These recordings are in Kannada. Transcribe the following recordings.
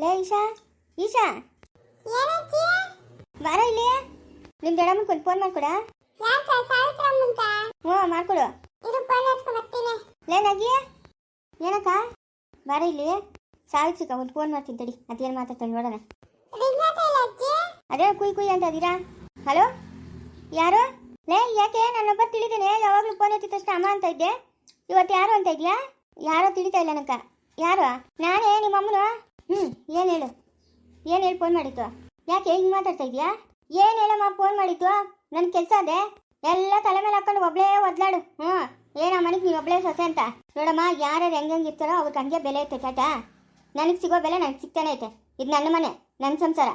ಲೇ, ಈಶಾ ಈಶಾ. ಬಾರ ಇಲ್ಲಿ ನಿಮ್ಮ ದೊಡ್ಡಮ್ಮನಿಗೆ ಒಂದು ಫೋನ್ ಮಾಡ್ಕೊಡ? ಹ್ಞೂ ಮಾಡ್ಕೊಡು. ಲೇ ನಗಿ ಏನಕ್ಕ? ಬಾರ ಇಲ್ಲಿ ಸಾವಿತ್ರಿಕ ಒಂದು ಫೋನ್ ಮಾಡ್ತೀನಿ ತಡಿ. ಅದೇನು ಮಾತಾಡ್ತಾಳೆ ನೋಡೋಣ. ಅದೇ ಕುಯ್ ಕುಯ್ ಅಂತ ಅದೀರಾ? ಹಲೋ? ಯಾರು? ಲೇ, ಯಾಕೆ? ನನ್ನೊಬ್ಬ ತಿಳಿದೇನೆ. ಯಾವಾಗಲೂ ಫೋನ್ ಎತ್ತಿದ ತಕ್ಷಣ ಅಮ್ಮ ಅಂತ ಇದ್ದೆ. ಇವತ್ತು ಯಾರು ಅಂತ ಇದೆಯಾ? ಯಾರೋ ತಿಳಿತಾ ಇಲ್ಲ ನನಕ ಯಾರು? ನಾನೇ ನಿಮ್ಮ ಅಮ್ಮನು ಹ್ಞೂ ಏನು ಹೇಳು? ಏನು ಹೇಳಿ ಫೋನ್ ಮಾಡಿತ್ತು ಯಾಕೆ ಹಿಂಗೆ ಮಾತಾಡ್ತಾ ಇದೀಯಾ ಏನು ಹೇಳಮ್ಮ ಫೋನ್ ಮಾಡಿತ್ತು ನನ್ನ ಕೆಲಸ ಅದೇ. ಎಲ್ಲ ತಲೆ ಮೇಲೆ ಹಾಕೊಂಡು ಒಬ್ಳೇ ಒದ್ಲಾಡು. ಹ್ಞೂ ಏನಮ್ಮ ಮನೆಗೆ ನೀವು ಒಬ್ಳೇ ಸೊಸೆ ಅಂತ? ನೋಡಮ್ಮ, ಯಾರ್ಯಾರು ಹೆಂಗೆ ಇರ್ತಾರೋ ಅವ್ರಿಗೆ ಹಂಗೆ ಬೆಲೆ ಐತೆ ಟಾಟಾ ನನಗೆ ಸಿಗೋ ಬೆಲೆ ನನಗೆ ಸಿಗ್ತಾನೆ ಐತೆ. ಇದು ನನ್ನ ಮನೆ ನನ್ನ ಸಂಸಾರ.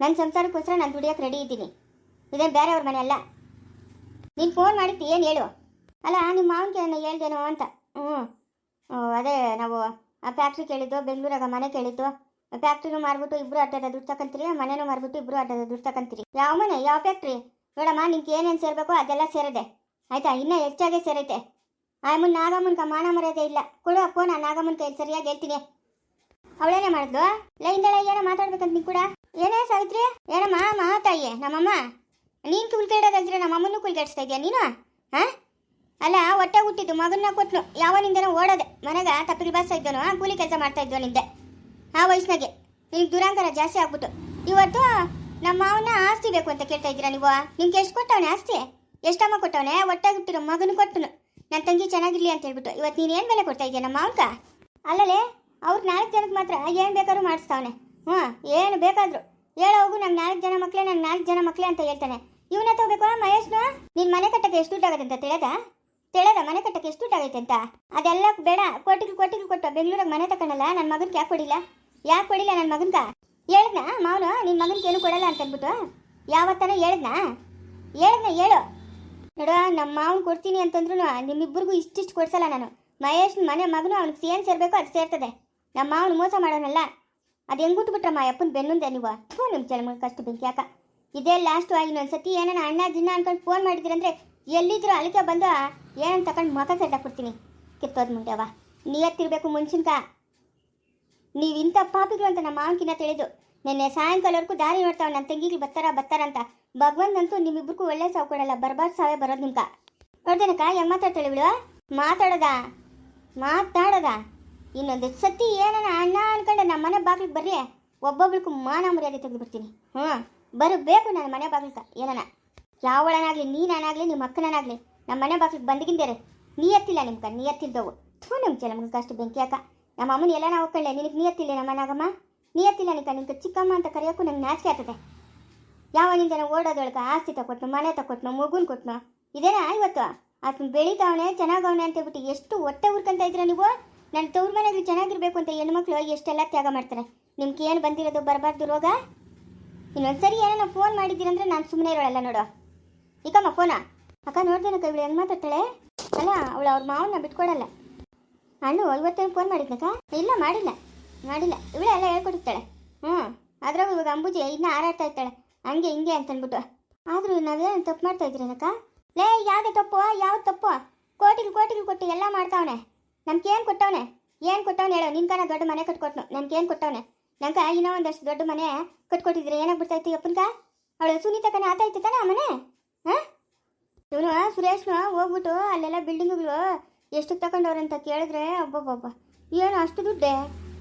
ನನ್ನ ಸಂಸಾರಕ್ಕೋಸ್ಕರ ನಾನು ದುಡಿಯೋಕೆ ರೆಡಿ ಇದ್ದೀನಿ. ಇದೇನು ಬೇರೆಯವ್ರ ಮನೆ ಅಲ್ಲ? ನೀನು ಫೋನ್ ಮಾಡಿತ್ತು ಏನು ಹೇಳು? ಅಲ್ಲ, ನಿಮ್ಮ ಮಾವನಿಗೆ ನಾನು ಹೇಳ್ದೇನೋ ಅಂತ. ಹ್ಞೂ ಅದೇ, ನಾವು ಫ್ಯಾಕ್ಟ್ರಿ ಕೇಳಿದ್ದು, ಬೆಂಗಳೂರಾಗ ಮನೆ ಕೇಳಿದ್ದು. ಫ್ಯಾಕ್ಟ್ರಿನೂ ಮಾರ್ಬಿಟ್ಟು ಇಬ್ರು ಅಡ್ಡದ ದುಡ್ಡು ತಗೊಂತೀರಿ ಮನೆನೂ ಮಾರ್ಬಿಟ್ಟು ಇಬ್ರು ಅಡ್ಡದ ದುಡ್ಡು ಯಾವ ಮನೆ? ಯಾವ ಫ್ಯಾಕ್ಟ್ರಿ? ನೋಡಮ್ಮ ನಿಂಗೆ ಏನೇನು ಸೇರಬೇಕು ಅದೆಲ್ಲ ಸೇರಿದೆ. ಆಯ್ತಾ? ಇನ್ನೂ ಹೆಚ್ಚಾಗೆ ಸೇರೈತೆ? ಆಯಮ್ಮನ ನಾಗಮ್ಮನ ಕಮಾಣ ಮರ್ಯಾದೆ ಇಲ್ಲ. ಕೊಡು ಅಪ್ಪ, ನಾ ನಾಗಮ್ಮನ ಕೈ ಸರಿಯಾಗಿ ಹೇಳ್ತೀನಿ. ಅವಳೇನೆ ಮಾಡಿದ್ಲು? ಲೈಂದಳ ಏನೋ ಮಾತಾಡ್ಬೇಕಂತ ನೀ ಕೂಡ? ಏನೇ ಸಾವಿತ್ರಿ? ಏನಮ್ಮ ಮಾತಾಯಿ ನಮ್ಮಮ್ಮ? ನೀನು ಕುಲ್ಕೇಡೋದಲ್ದ್ರೆ ನಮ್ಮಮ್ಮನೂ ಕುಲ್ಕೇಡಿಸ್ತಾ ಇದೆಯಾ ನೀನು? ಹಾ? ಅಲ್ಲ, ಹೊಟ್ಟೆ ಹುಟ್ಟಿದ್ದು, ಮಗನ್ನ ಕೊಟ್ನು. ಯಾವನಿಂದನೋ ಓಡೋದೆ. ಮನೆಗ ತಪ್ಪಿಗೆ ಬಾಸ್ತಾ ಇದ್ದನು ಕೂಲಿ ಕೆಲಸ ಮಾಡ್ತಾ ಇದ್ದೋ ನಿಂದೆ. ಆ ವಯಸ್ಸಿನಾಗೆ. ನಿಮ್ಗೆ ದುರಾಂಕರ ಜಾಸ್ತಿ ಆಗ್ಬಿಟ್ಟು. ಇವತ್ತು ನಮ್ಮ ಮಾವನ ಆಸ್ತಿ ಬೇಕು ಅಂತ ಕೇಳ್ತಾ ಇದ್ದೀರಾ ನೀವು? ನಿಮ್ಗೆ ಎಷ್ಟು ಕೊಟ್ಟವನೆ ಆಸ್ತಿ? ಎಷ್ಟಮ್ಮ ಕೊಟ್ಟವನೆ? ಹೊಟ್ಟೆ ಹುಟ್ಟಿರೋ ಮಗನ ಕೊಟ್ಟನು. ನನ್ನ ತಂಗಿ ಚೆನ್ನಾಗಿರ್ಲಿ ಅಂತ ಹೇಳ್ಬಿಟ್ಟು. ಇವತ್ತು ನೀನು ಏನು ಬೆಲೆ ಕೊಡ್ತಾ ಇದೆಯಾ ನಮ್ಮ ಮಾವನ್ಕ ಅಲ್ಲಲೇ, ಅವ್ರು ನಾಲ್ಕು ಜನಕ್ಕೆ ಮಾತ್ರ ಏನು ಬೇಕಾದ್ರೂ ಮಾಡಿಸ್ತಾವನೆ. ಹ್ಞೂ, ಏನು ಬೇಕಾದರೂ. ಹೇಳೋ ಹೋಗು, ನಂಗೆ ನಾಲ್ಕು ಜನ ಮಕ್ಕಳೇ ನಂಗೆ ನಾಲ್ಕು ಜನ ಮಕ್ಕಳೇ ಅಂತ ಹೇಳ್ತಾನೆ. ಇವನೇ ತಗೋಬೇಕು ಮಹೇಶ್ನ? ನಿನ್ನ ಮನೆ ಕಟ್ಟಕ್ಕೆ ಎಷ್ಟು ದುಡ್ಡಾಗತ್ತೆ ಅಂತ ತಿಳಿದ ತಿಳಿದ ಮನೆ ಕಟ್ಟಕ್ಕೆ ಎಷ್ಟು ದುಡ್ಡಾಗೈತೆ ಅಂತ? ಅದೆಲ್ಲ ಬೇಡ. ಕೋಟಿಗೆ ಕೋಟಿಗೆ ಕೊಟ್ಟು. ಬೆಂಗಳೂರಿಗೆ ಮನೆ ತಕೊಂಡಲ್ಲ ನನ್ನ ಮಗನ್ಗೆ ಯಾಕೆ ಕೊಡಿಲ್ಲ? ಯಾಕೆ ಕೊಡಿಲ್ಲ ನನ್ನ ಮಗನ್ಗ? ಹೇಳ್ದ್ನ? ಮಾವನು ನಿನ್ನ ಮಗನ್ಗೆ ಏನು ಕೊಡಲ್ಲ ಅಂತ ಅಂದ್ಬಿಟ್ಟು ಯಾವತ್ತನ ಹೇಳ್ದ್ನ? ಹೇಳ್ದ್ನ, ಹೇಳು. ನೋಡು ನಮ್ಮ ಮಾವನ್ ಕೊಡ್ತೀನಿ ಅಂತಂದ್ರು ನಿಮ್ಮಿಬ್ಬರಿಗೂ ಇಷ್ಟಿಷ್ಟು ಕೊಡ್ಸಲ್ಲ ನಾನು. ಮಹೇಶ್, ಮನೆ ಮಗನು, ಅವ್ನಿಗೆ ಏನು ಸೇರ್ಬೇಕು, ಅದು ಸೇರ್ತದೆ. ನಮ್ಮ ಮಾವನು ಮೋಸ ಮಾಡೋನಲ್ಲ. ಅದು ಹೆಂಗ್ ಬಿಟ್ಬಿಟ್ರಮ್ಮ ಅಪ್ಪನ ಬೆನ್ನುಂದೆ ನೀವು? ಫೋನ್ ನಿಮ್ಮ ಚಲಮ ಕಷ್ಟ ಬೆಂಕಿ ಯಾಕ ಇದೇ ಲಾಸ್ಟು ಇನ್ನೊಂದ್ಸತಿ ಏನಾನ ಅಣ್ಣ ದಿನ ಅನ್ಕೊಂಡು ಫೋನ್ ಮಾಡಿದ್ರಂದ್ರೆ ಎಲ್ಲಿದ್ರು ಅಲ್ಲಿಗೆ ಬಂದು ಏನಂತ ತಗೊಂಡು ಮಕ ಕೆಟ್ಟಾಕ್ಬಿಡ್ತೀನಿ ಕಿತ್ತೋದ್ ಮುಂಡೆವ ನಿಯತ್ತಿರ್ಬೇಕು ಮುಂಚಿನ ನೀವು ಇಂಥ ಪಾಪಿಗಳು ಅಂತ ನಮ್ಮ ಮಾವನ್ಕಿನ್ನ ತಿಳಿದು ನಿನ್ನೆ ಸಾಯಂಕಾಲವರೆಗೂ ದಾರಿ ನೋಡ್ತಾವ ನನ್ನ ತಂಗಿಗೆ ಬರ್ತಾರ ಬರ್ತಾರ ಅಂತ ಭಗವಂತಂತೂ ನಿಮ್ಮಿಬ್ಬರಿಗೂ ಒಳ್ಳೆ ಸಾವು ಕೊಡಲ್ಲ ಬರ್ಬಾರ್ದು ಸಾವೇ ಬರೋದು ನಿಮ್ಕ ನೋಡ್ದೇನಕ್ಕ, ಹೆಂಗ್ ಮಾತಾಡ್ತಾಳೆ ಬಿಡುವ ಮಾತಾಡೋದ? ಮಾತಾಡೋದ? ಇನ್ನೊಂದು ಸತಿ ಏನನ ಅಣ್ಣ ಅನ್ಕೊಂಡೆ ನಮ್ಮ ಮನೆ ಬಾಗಿಲಿಗೆ ಬರ್ರಿ. ಒಬ್ಬೊಬ್ರಿಗೂ ಮಾನ ಮರ್ಯಾದೆ ತೆಗೆದುಬಿಡ್ತೀನಿ ಹ್ಞೂ ಬರಬೇಕು ನನ್ನ ಮನೆ ಬಾಗಿಲ್ಕ ಏನನ? ಯಾವಳನಾಗ್ಲಿ ನೀನಾನಾಗ್ಲಿ, ನಿಮ್ಮ ಅಕ್ಕನಾಗ್ಲಿ ನಮ್ಮ ಮನೆ ಬಾಗಿಲಿಗೆ ಬಂದಿಗಿಂದೇರೆ ನಿಯತ್ತಿಲ್ಲ ನಿಮ್ಗೆ ನಿಯತ್ತಿಲ್ದವು. ಥೂ ನಿಮ್ಮ ಚಲ ನಮ್ಗೆ ಅಷ್ಟು ಬೆಂಕಿ ಅಕ್ಕ ನಮ್ಮ ಅಮ್ಮನ ಎಲ್ಲ ನಾವು ಕಳ್ಳೆ ನಿನಗೆ ನಿಯತ್ತಿಲ್ಲ ನಮ್ಮ ಮನಾಗಮ್ಮ ನೀ ಎತ್ತಿಲ್ಲ ನಿಕ ನಿಂಗೆ ಚಿಕ್ಕಮ್ಮ ಅಂತ ಕರೆಯೋಕ್ಕೂ ನಂಗೆ ನಾಚಿಕೆ ಆಗ್ತದೆ. ಯಾವನಿಂದನ ಓಡೋದೊಳಗೆ ಆಸ್ತಿ ತಗೊಟ್ನು ಮನೆ ತಗೊಟ್ನು ಮಗುನ ಕೊಟ್ನು, ಇದೇನಾ ಇವತ್ತು? ಆತನ ಬೆಳಿತಾವನೆ, ಚೆನ್ನಾಗವನೆ ಅಂತ ಹೇಳ್ಬಿಟ್ಟು ಎಷ್ಟು ಹೊಟ್ಟೆ ಉರ್ಕೊಂತ ಇದ್ರ ನೀವು? ನನ್ನ ತವ್ರ ಮನೆಯಲ್ಲಿ ಚೆನ್ನಾಗಿರ್ಬೇಕು ಅಂತ ಹೆಣ್ಮಕ್ಳು ಎಷ್ಟೆಲ್ಲ ತ್ಯಾಗ ಮಾಡ್ತಾರೆ. ನಿಮ್ಗೆ ಏನು ಬಂದಿರೋದು, ಬರಬಾರ್ದು ರೋಗ? ಇನ್ನೊಂದ್ಸರಿ ಏನೋ ಫೋನ್ ಮಾಡಿದ್ದೀರಂದ್ರೆ ನಾನು ಸುಮ್ಮನೆ ಇರೋಳಲ್ಲ ನೋಡು. ಈಕಮ್ಮ ಫೋನಾ? ಅಕ್ಕ ನೋಡ್ದೇನಕ್ಕ ಇವಳು ಹೆಂಗೆ ಮಾತಾಡ್ತಾಳೆ? ಅಲ್ಲ, ಅವಳು ಅವ್ರ ಮಾವನ್ನ ಬಿಟ್ಕೊಡಲ್ಲ. ಅಣ್ಣು ಇವತ್ತೇನು ಫೋನ್ ಮಾಡಿದ್ನಕ್ಕ ಇಲ್ಲ, ಮಾಡಿಲ್ಲ. ಮಾಡಿಲ್ಲ. ಇವಳೆ ಎಲ್ಲ ಹೇಳ್ಕೊಟ್ಟಿರ್ತಾಳೆ. ಹ್ಞೂ. ಅದ್ರಾಗ ಇವಾಗ ಅಂಬುಜಿ ಇನ್ನೂ ಹಾರಾಡ್ತಾ ಇರ್ತಾಳೆ. ಹಂಗೆ ಹಿಂಗೆ ಅಂತ ಅಂದ್ಬಿಟ್ಟು ಆದರೂ ನಾವೇನು ತಪ್ಪು ಮಾಡ್ತಾ ಇದ್ರೇನಕ್ಕ ಲೇ, ಯಾವ್ದು ತಪ್ಪು? ಯಾವ್ದು ತಪ್ಪು? ಕೋಟಿಗೆ ಕೋಟಿಗೆ ಕೊಟ್ಟು ಎಲ್ಲ ಮಾಡ್ತಾವನೆ. ನಮ್ಗೆ ಏನು ಕೊಟ್ಟವನೆ? ಏನು ಕೊಟ್ಟವನೆ ಹೇಳೋ? ನಿನ್ಕನ ದೊಡ್ಡ ಮನೆ ಕಟ್ಕೊಟ್ನು. ನಮ್ಗೆ ಏನು ಕೊಟ್ಟವನೆ? ನಂಗೆ ಇನ್ನೂ ಒಂದಷ್ಟು ದೊಡ್ಡ ಮನೆ ಕಟ್ಕೊಟ್ಟಿದ್ರೆ ಏನಾಗ್ಬಿಡ್ತಾಯ್ತು ಅಪ್ಪನಕ? ಅವಳು ಸುನೀತಕ್ಕನೇ ಆತಾಯ್ತು ತಾನೆ ಆ ಮನೆ? ಹಾಂ ಇವನು, ಸುರೇಶ್ನು ಹೋಗ್ಬಿಟ್ಟು ಅಲ್ಲೆಲ್ಲ ಬಿಲ್ಡಿಂಗ್ಗಳು ಎಷ್ಟು ಅಂತ ಕೇಳಿದ್ರೆ ಒಬ್ಬೊಬ್ಬೊಬ್ಬ ಏನು ಅಷ್ಟು ದುಡ್ಡೆ?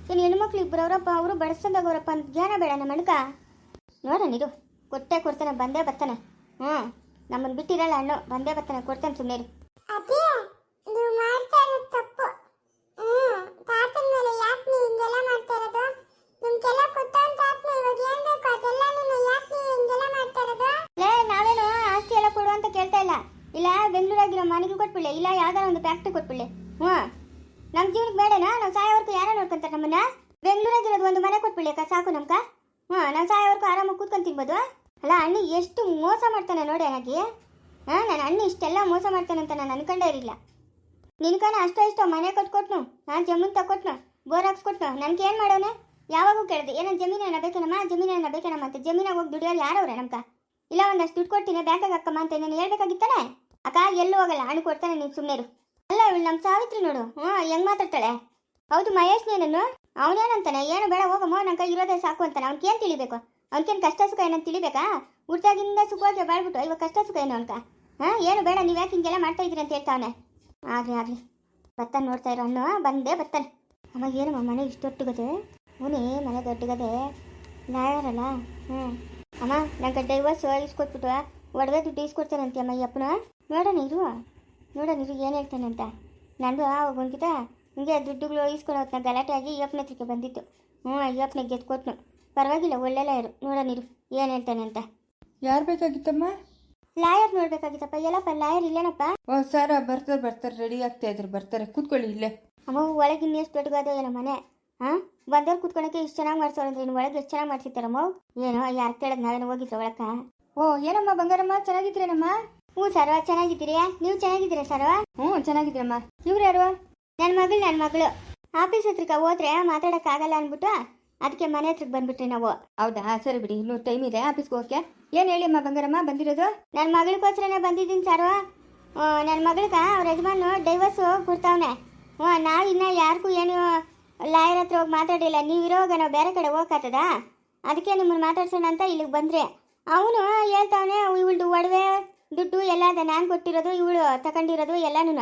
ಏನು ಹೆಣ್ಮಕ್ಳು ಇಬ್ಬರು ಅವರಪ್ಪ ಅವರು ಬಡಿಸ್ಕೊಂಡಾಗವ್ರಪ್ಪ ಅಂತ ಜ್ಞಾನ ಬೇಡ ನಮ್ಮ ಅಣ್ಕ ನೋಡೋಣ ಇದು ಕೊಟ್ಟೆ ಕೊಡ್ತಾನೆ, ಬಂದೇ ಬರ್ತಾನೆ. ಹ್ಞೂ ನಮ್ಮನ್ನು ಬಿಟ್ಟಿರಲ್ಲ ಅಣ್ಣು, ಬಂದೇ ಬರ್ತಾನೆ, ಕೊಡ್ತಾನೆ ಸುಮ್ಮನೆ ಅದೇ ನೀವು ಮಾಡ್ತಾ ಇರೋದು ತಪ್ಪು ಹ್ಮ್ ತಾತನ ಮೇಲೆ ಯಾಕೆ ನೀವು ಹಿಂಗೆಲ್ಲ ಮಾಡ್ತಾ ಇರೋದು ನಿಮ್ಗೆಲ್ಲ ಕೊಟ್ಟಂತ ಆತ್ಮ ಇವಾಗ ಏನ್ ಬೇಕು ಅದೆಲ್ಲ ನೀವು ಯಾಕೆ ನೀವು ಹಿಂಗೆಲ್ಲ ಮಾಡ್ತಾ ಇರೋದು ಲೇ ನಾವೇನು ಆಸ್ತಿ ಎಲ್ಲ ಕೊಡು ಅಂತ ಕೇಳ್ತಾ ಇಲ್ಲ ಇಲ್ಲ ಬೆಂಗಳೂರಾಗಿರೋ ಮನೆಗೆ ಕೊಟ್ಬಿಡ್ಲೆ, ಇಲ್ಲ ಯಾವ್ದಾರ ಒಂದು ಫ್ಯಾಕ್ಟ್ರಿ ಕೊಟ್ಬಿಡ್ಲೆ. ಹ್ಞೂ. ನಮ್ಮ ಜೀವನಕ್ಕೆ ಬೇಡನಾ? ನಾವು ಸಾಯೋವರೆಗೂ ಯಾರೋ ನೋಡ್ಕೊಂತಾರೆ ನಮ್ಮನ್ನ? ಬೆಂಗಳೂರಾಗಿರೋದು ಒಂದು ಮನೆ ಕೊಟ್ಬಿಡ್ಲಿ ಅಕ್ಕ ಸಾಕು ನಮ್ಕ? ಹ್ಞೂ, ನಾವು ಸಾಯೋವರೆಗೂ ಆರಾಮಾಗಿ ಕೂತ್ಕೊಂಡು ತಿನ್ಬೋದು? ಅಲ್ಲ, ಅಣ್ಣ ಎಷ್ಟು ಮೋಸ ಮಾಡ್ತಾನೆ ನೋಡಿ ಹಾಗೆ. ಹಾಂ ನನ್ನ ಅಣ್ಣ ಇಷ್ಟೆಲ್ಲ ಮೋಸ ಮಾಡ್ತಾನೆ ಅಂತ ನಾನು ಅನ್ಕೊಂಡೇ ಇರಲಿಲ್ಲ. ನಿನ್ಕನ ಅಷ್ಟೋ ಇಷ್ಟೋ ಮನೆ ಕಟ್ಕೊಟ್ನು ನಾನು ಜಮೀನು ತಗೊಟ್ನು ಬೋರ್ ಹಾಕ್ಸ್ಕೊಟ್ನು. ನನಗೇನು ಏನು ಯಾವಾಗೂ ಕೇಳಿದೆ ಏನೋ ಜಮೀನನ್ನ ಬೇಕೇನಮ್ಮ? ಜಮೀನನ್ನ ಬೇಕೇನಮ್ಮ ಅಂತ. ಜಮೀನಾಗ ಹೋಗಿ ದುಡಿಯೋರು ಯಾರವ್ರೆ ನಮ್ಕ? ಇಲ್ಲ, ಒಂದಷ್ಟು ದುಡ್ಡು ಕೊಡ್ತೀನಿ, ಬ್ಯಾಂಕಾಗ ಹಾಕಮ್ಮ ಅಂತ ನಾನು ಹೇಳ್ಬೇಕಾಗಿತ್ತಾನೆ ಅಕ್ಕ, ಎಲ್ಲೂ ಹೋಗಲ್ಲ. ಹಣ್ಣು ಕೊಡ್ತಾನೆ ನೀನು ಸುಮ್ಮನೆ ಅಲ್ಲ, ಇವಳು ನಮ್ಮ ಸಾವಿತ್ರಿ ನೋಡು. ಹ್ಞೂ ಹೆಂಗೆ ಮಾತಾಡ್ತಾಳೆ? ಹೌದು, ಮಹೇಶ್ ನೇನನ್ನು? ಅವನೇನಂತಾನೆ? ಏನು ಬೇಡ ಹೋಗಮ್ಮ ನನ್ನ ಕೈ ಇರೋದೇ ಸಾಕು ಅಂತಾನೆ. ಅವ್ನಿಗೇನು ತಿಳಿಬೇಕು? ಅವ್ನಿಗೇನು ಕಷ್ಟ ಸುಖ ಏನಂತ ತಿಳಿಬೇಕಾ? ಹುಟ್ಟಾಗಿಂದ ಸುಖವಾಗಿ ಬಾಳ್ಬಿಟ್ಟು ಇವಾಗ ಕಷ್ಟ ಸುಖ ಏನು ಅವನಕ? ಹಾಂ, ಏನು ಬೇಡ, ನೀವು ಯಾಕೆ ಹಿಂಗೆಲ್ಲ ಮಾಡ್ತಾ ಇದ್ದೀರಿ ಅಂತ ಹೇಳ್ತಾವನೆ ಆಗಲಿ ಆಗಲಿ. ಬರ್ತಾನೆ ನೋಡ್ತಾ ಇರೋ. ಅಣ್ಣ ಬಂದೇ ಬರ್ತಾನೆ ಅಮ್ಮ, ಏನಮ್ಮ, ಮನೆ ಇಷ್ಟೊಟ್ಟುಗದೆ ಹ್ಞೂ ಮನೆ ದೊಡ್ಡಗದೆ ನಾಯರಲ್ಲ ಹ್ಞೂ ಅಮ್ಮ, ನಂಗೆ ಡೈವರ್ಸ್ ಇಸ್ಕೊಟ್ಬಿಟ್ಟು ಒಡವೆ ದುಡ್ಡು ಇಸ್ಕೊಡ್ತಾನಂತೆ ಅಮ್ಮ ಈ ಅಪ್ಪನ? ನೋಡೋಣ ಇರು ನೋಡೋಣ ಇರು ಏನು ಹೇಳ್ತಾನೆ ಅಂತ. ನಂದು ಆ ಒಂದಿತ ಹಿಂಗೆ ದುಡ್ಡುಗಳು ಇಸ್ಕೊಂಡು ಹೊತ್ನ ಗಲಾಟೆ ಆಗಿ ಈ ಅಪ್ಪನ ಹತ್ರಕ್ಕೆ ಬಂದಿತ್ತು. ಹ್ಞೂ ಈ ಅಪ್ಪನ ಗೆದ್ದು ಕೊಟ್ನು. ಪರವಾಗಿಲ್ಲ ಒಳ್ಳೆಲ್ಲ ಇರು. ನೋಡೋಣ ಇರು ಏನು ಹೇಳ್ತಾನೆ ಅಂತ. ಯಾರು ಬೇಕಾಗಿತ್ತಮ್ಮ? ಲಾಯರ್ ನೋಡ್ಬೇಕಾಗಿತ್ತಪ್ಪ. ಎಲ್ಲಪ್ಪ ಲಾಯರ್ ಇಲ್ಲೇನಪ್ಪ? ಓ ಸರ ಬರ್ತಾರೆ ಬರ್ತಾರೆ ರೆಡಿ ಆಗ್ತಾ ಇದ್ರು ಬರ್ತಾರೆ. ಕೂತ್ಕೊಳ್ಳಿ ಇಲ್ಲೇ. ಅಮ್ಮ ಒಳಗೆ ಇನ್ನೆಷ್ಟು ದೊಡ್ಡಗಾದ ಏನೋ ಮನೆ? ಹಾಂ? ಬಂದವ್ರು ಕೂತ್ಕೊಳಕ್ಕೆ ಇಷ್ಟು ಚೆನ್ನಾಗಿ ಮಾಡ್ಸೋರು ಅಂದ್ರೆ ಇನ್ನು ಒಳಗೆ ಎಷ್ಟು ಚೆನ್ನಾಗಿ ಮಾಡ್ಸಿರ್ತಾರಮ್ಮ? ಏನೋ ಯಾರು ಕೇಳೋದು ನಾಳೆ ಹೋಗಿದ್ರು ಒಳಕ ಓ ಏನಮ್ಮ ಬಂಗಾರಮ್ಮ? ಚೆನ್ನಾಗಿದ್ದೀರೇನಮ್ಮ? ಹ್ಞೂ ಸರ್ವ ಚೆನ್ನಾಗಿದ್ದೀರಾ ನೀವು ಚೆನ್ನಾಗಿದ್ದೀರಾ ಸರ್ವ? ಹ್ಞೂ ಚೆನ್ನಾಗಿದ್ದೀರಮ್ಮ. ಇವ್ರು ಯಾರು? ನನ್ನ ಮಗಳು ನನ್ನ ಮಗಳು. ಆಫೀಸ್ ಹತ್ರಕ್ಕೆ ಹೋದ್ರೆ ಮಾತಾಡೋಕ್ಕಾಗಲ್ಲ ಅಂದ್ಬಿಟ್ಟು ಅದಕ್ಕೆ ಮನೆ ಹತ್ರಕ್ಕೆ ಬಂದ್ಬಿಟ್ರಿ ನಾವು. ಹೌದಾ? ಸರಿ ಬಿಡಿ ಇನ್ನೂ ಟೈಮ್ ಇದೆ. ಆಫೀಸ್ಗೆ ಹೋಗಕ್ಕೆ. ಏನು ಹೇಳಿ ಅಮ್ಮ ಬಂಗಾರಮ್ಮ ಬಂದಿರೋದು? ನನ್ನ ಮಗಳಿಗೋಸ್ಕರನೇ ಬಂದಿದ್ದೀನಿ ಸರ್ವ. ನನ್ನ ಮಗಳಿಗೆ ಅವ್ರ ಯಜಮಾನು ಡೈವರ್ಸು ಕೊಡ್ತಾವನೆ. ಹ್ಞೂ ನಾವು ಇನ್ನೂ ಯಾರಿಗೂ ಏನು ಲಾಯರ್ ಹತ್ರ ಹೋಗಿ ಮಾತಾಡಿಲ್ಲ. ನೀವು ಇರೋವಾಗ ನಾವು ಬೇರೆ ಕಡೆ ಹೋಗತ್ತದ ಅದಕ್ಕೆ ನಿಮ್ಮನ್ನು ಮಾತಾಡ್ಸೋಣ ಅಂತ ಇಲ್ಲಿಗೆ ಬಂದರೆ. ಅವನು ಹೇಳ್ತಾವನೆ ಇವಳ್ದು ಒಡವೆ ದುಡ್ಡು ಎಲ್ಲ ಅದ ನಾನು ಕೊಟ್ಟಿರೋದು, ಇವಳು ತಗೊಂಡಿರೋದು ಎಲ್ಲನೂ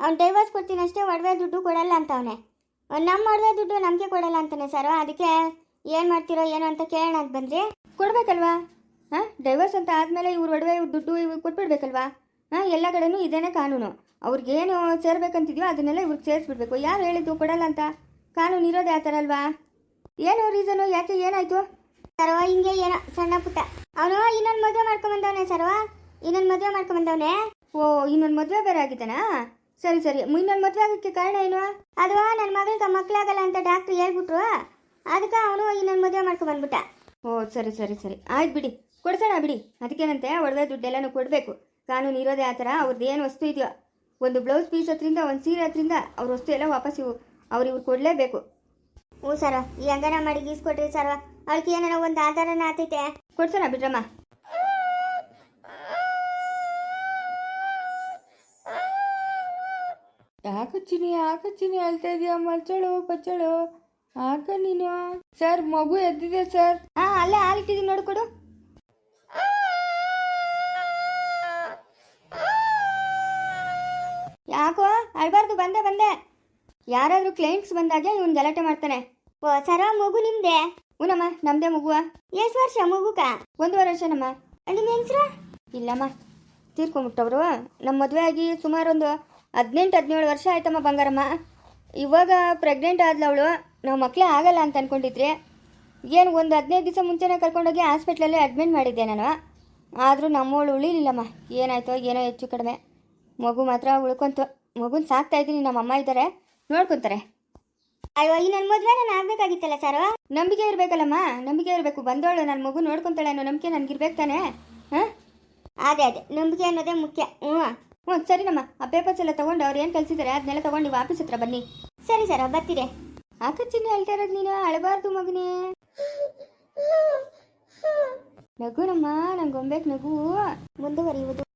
ಅವ್ನು ಡೈವರ್ಸ್ ಕೊಡ್ತೀನಿ ಅಷ್ಟೇ ಒಡವೆ ದುಡ್ಡು ಕೊಡಲ್ಲ ಅಂತವನೆ ನಮ್ಮ ಒಡವೆ ದುಡ್ಡು ನಮಗೆ ಕೊಡಲ್ಲ ಅಂತಾನೆ ಸರ್ ಅದಕ್ಕೆ ಏನು ಮಾಡ್ತಿರೋ, ಏನು ಅಂತ ಕೇಳೋಣ ಅಂತ ಬಂದ್ರಿ. ಕೊಡ್ಬೇಕಲ್ವಾ? ಹಾಂ? ಡೈವರ್ಸ್ ಅಂತ ಆದಮೇಲೆ ಇವ್ರ ಒಡವೆ, ಇವ್ರ ದುಡ್ಡು ಇವ್ರು ಕೊಟ್ಬಿಡ್ಬೇಕಲ್ವಾ? ಹಾಂ? ಎಲ್ಲ ಕಡೆನೂ ಇದೇನೇ ಕಾನೂನು. ಅವ್ರಿಗೇನು ಸೇರ್ಬೇಕಂತಿದ್ಯೋ ಅದನ್ನೆಲ್ಲ ಇವ್ರಿಗೆ ಸೇರಿಸ್ಬಿಡ್ಬೇಕು. ಯಾರು ಹೇಳಿದ್ದು ಕೊಡಲ್ಲ ಅಂತ? ಕಾನೂನು ಇರೋದೇ ಆ ಥರ ಏನು ರೀಸನು ಯಾಕೆ ಏನಾಯಿತು? ಸರ್ವ ಹಿಂಗೆ ಏನೋ ಸಣ್ಣ ಪುಟ್ಟ. ಅವನು ಇನ್ನೊಂದು ಮದುವೆ ಮಾಡ್ಕೊಂಡ್ಬಂದವನೇ ಸರ್ವ? ಇನ್ನೊಂದು ಮದುವೆ ಮಾಡ್ಕೊಂಬಂದವನೆ ಓ, ಇನ್ನೊಂದು ಮದುವೆ ಬೇರೆ ಆಗಿದ್ದಾನಾ? ಸರಿ ಸರಿ. ಇನ್ನೊಂದು ಮದುವೆ ಆಗೋಕ್ಕೆ ಕಾರಣ ಏನು? ಅದು ನನ್ನ ಮಗಳಿಗೆ ಮಕ್ಕಳಾಗಲ್ಲ ಅಂತ ಡಾಕ್ಟ್ರು ಹೇಳ್ಬಿಟ್ರು. ಅದಕ್ಕೆ ಅವನು ಇನ್ನೊಂದು ಮದುವೆ ಮಾಡ್ಕೊಂಬಂದ್ಬಿಟ್ಟ ಓ, ಸರಿ ಸರಿ ಸರಿ. ಆಯ್ತು ಬಿಡಿ. ಕೊಡ್ಸೋಣ ಬಿಡಿ. ಅದಕ್ಕೇನಂತೆ? ಒಡವೆ ದುಡ್ಡೆಲ್ಲನೂ ಕೊಡಬೇಕು. ಕಾನೂನು ಇರೋದೇ ಆ ಥರ ಅವ್ರದ್ದು ಏನು ವಸ್ತು ಇದೆಯೋ. ಒಂದು ಬ್ಲೌಸ್ ಪೀಸ್ ಹತ್ರಿಂದ ಒಂದು ಸೀರೆ ಹತ್ರಿಂದ ಅವ್ರ ವಸ್ತು ಎಲ್ಲ ವಾಪಸ್ ಇವು, ಅವ್ರು ಇವ್ರು ಕೊಡಲೇಬೇಕು. ಹ್ಞೂ ಸರ ಈ ಹಂಗನ ಮಾಡಿ ಗೀಸ್ಕೊಟ್ರಿ ಸರ್ ಅವಳಿಗೆ ಏನಾರ ಒಂದು ಆಧಾರನ ಆತೈತೆ ಕೊಡ್ಸೋಣ ಬಿಡ್ರಮ್ಮ. ಯಾಕಚ್ಚಿನಿ ಚಿನಿ ಅಳ್ತಾ ಇದೀಯ ಮಲ್ಚಳು ಪಚ್ಚಳು ಆಕ ನೀನು. ಸರ್, ಮಗು ಎದ್ದಿದೆ ಸರ್. ಹಾ, ಅಲ್ಲೇ ಹಾಲಿಟ್ಟಿದ್ದೀನಿ ನೋಡ್ಕೊಡು ಯಾಕೋ? ಅಳ್ಬಾರ್ದು, ಬಂದೆ ಬಂದೆ. ಯಾರಾದರೂ ಕ್ಲೈಂಟ್ಸ್ ಬಂದಾಗ ಇವನ್ ಗಲಾಟೆ ಮಾಡ್ತಾನೆ. ಓ, ಸರ, ಮಗು ನಿಮ್ದೆ? ಊನಮ್ಮ, ನಮ್ದೆ ಮಗುವ. ಎಷ್ಟು ವರ್ಷ ಮಗುಕ ಒಂದೂವರೆ ವರ್ಷನಮ್ಮ. ನಿಮ್ಮ ಹೆಂಗ್ಸ್ರ ಇಲ್ಲಮ್ಮ ತೀರ್ಕೊಂಬಿಟ್ಟವ್ರು ನಮ್ಮ ಮದುವೆ ಆಗಿ ಸುಮಾರು ಒಂದು ಹದಿನೆಂಟು ಹದಿನೇಳು ವರ್ಷ ಆಯ್ತಮ್ಮ ಬಂಗಾರಮ್ಮ. ಇವಾಗ ಪ್ರೆಗ್ನೆಂಟ್ ಆದ್ಲವಳು. ನಾವು ಮಕ್ಕಳೇ ಆಗಲ್ಲ ಅಂತ ಅನ್ಕೊಂಡಿದ್ರಿ ಏನು ಒಂದು ಹದಿನೈದು ದಿವಸ ಮುಂಚೆನೇ ಕರ್ಕೊಂಡೋಗಿ ಹಾಸ್ಪಿಟ್ಲಲ್ಲಿ ಅಡ್ಮಿಟ್ ಮಾಡಿದ್ದೆ ನಾನು. ಆದರೂ ನಮ್ಮವಳು ಉಳಿಲಿಲ್ಲಮ್ಮ. ಏನಾಯ್ತೋ ಏನೋ ಹೆಚ್ಚು ಕಡಿಮೆ. ಮಗು ಮಾತ್ರ ಉಳ್ಕೊಂತು. ಮಗುನ ಸಾಕ್ತಾ ಇದ್ದೀನಿ ನಮ್ಮ ಅಮ್ಮ ಇದ್ದಾರೆ ನೋಡ್ಕೊಂತಾರೆ. ಅಯ್ಯೋ ಈ ನನ್ನ ಮದುವೆ ನಾನು ಆಗಬೇಕಾಗಿತ್ತಲ್ಲ ಸರ್? ನಂಬಿಕೆ ಇರಬೇಕಲ್ಲಮ್ಮ. ನಂಬಿಕೆ ಇರಬೇಕು. ಬಂದವಳು ನನ್ನ ಮಗು ನೋಡ್ಕೊತಾಳೆ ಅನ್ನೋ ನಂಬಿಕೆ ನನಗಿರ್ಬೇಕು ತಾನೆ? ಹಾಂ? ಅದೇ ಅದೇ. ನಂಬಿಕೆ ಅನ್ನೋದೇ ಮುಖ್ಯ. ಹ್ಞೂ ಹ್ಞೂ ಸರಿನಮ್ಮ ಆ ಪೇಪರ್ಸ್ ಎಲ್ಲ ತೊಗೊಂಡು ಅವ್ರು ಏನು ಕಳಿಸಿದ್ದಾರೆ ಅದನ್ನೆಲ್ಲ ತಗೊಂಡು ನೀವು ಆಫೀಸ್ ಹತ್ರ ಬನ್ನಿ. ಸರಿ ಸರ್ ಬರ್ತೀರಿ. ಆಕಚ್ಚಿನ ಹೇಳ್ತಾ ಇರೋದು ನೀನು, ಅಳಬಾರ್ದು ಮಗನೇ. ನಗುನಮ್ಮ ನಂಗೆ ನಗು. ಮುಂದುವರಿಯುವುದು.